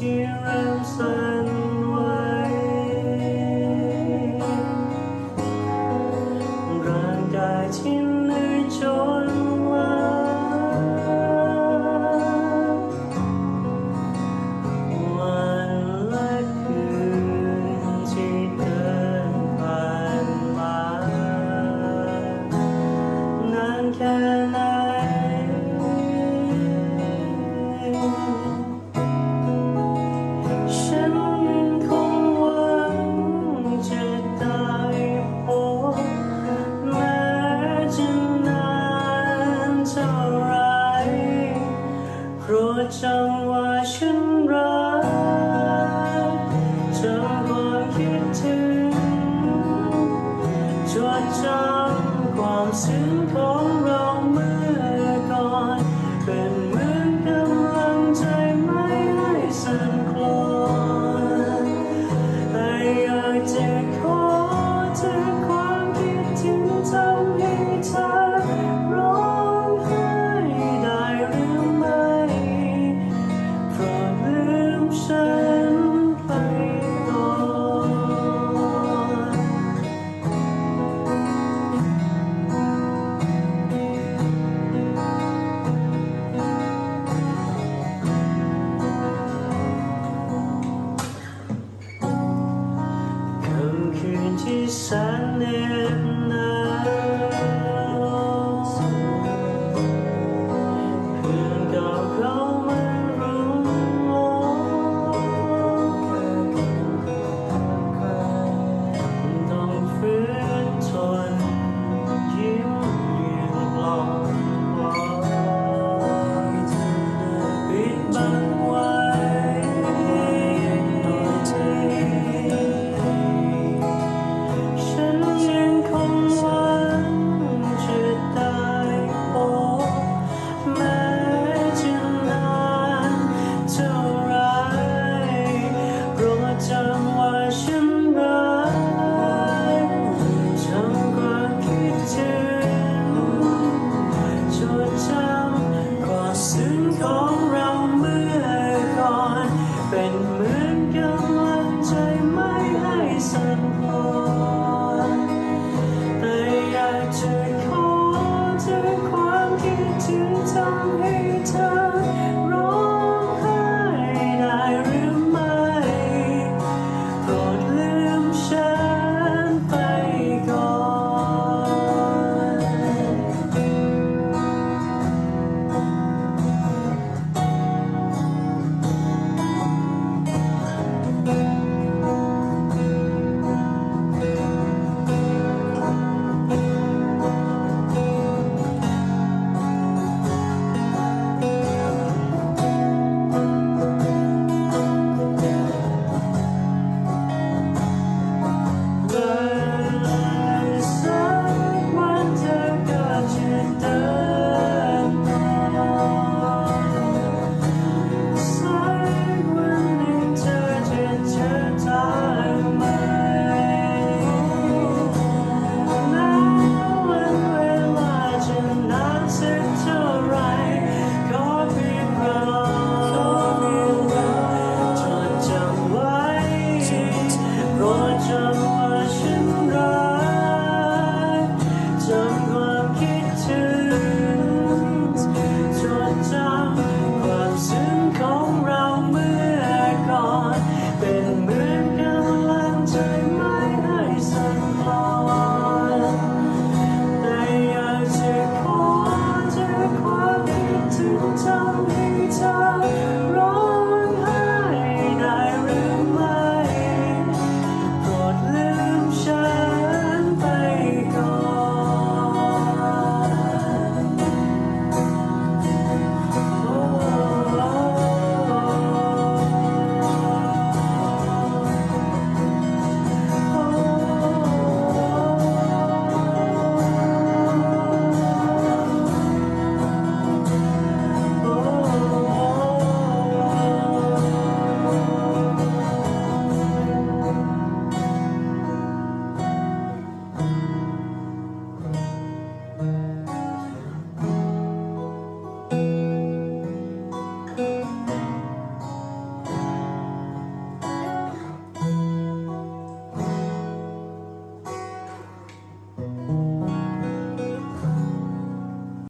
here inside. จำว่าฉันรักจำความคิดถึงจดจำความซึ้งของเราเมื่อก่อน เป็นเหมือนกำลังใจไม่ให้สั่นคลอนแต่อยากจอ Sunday. sun falls.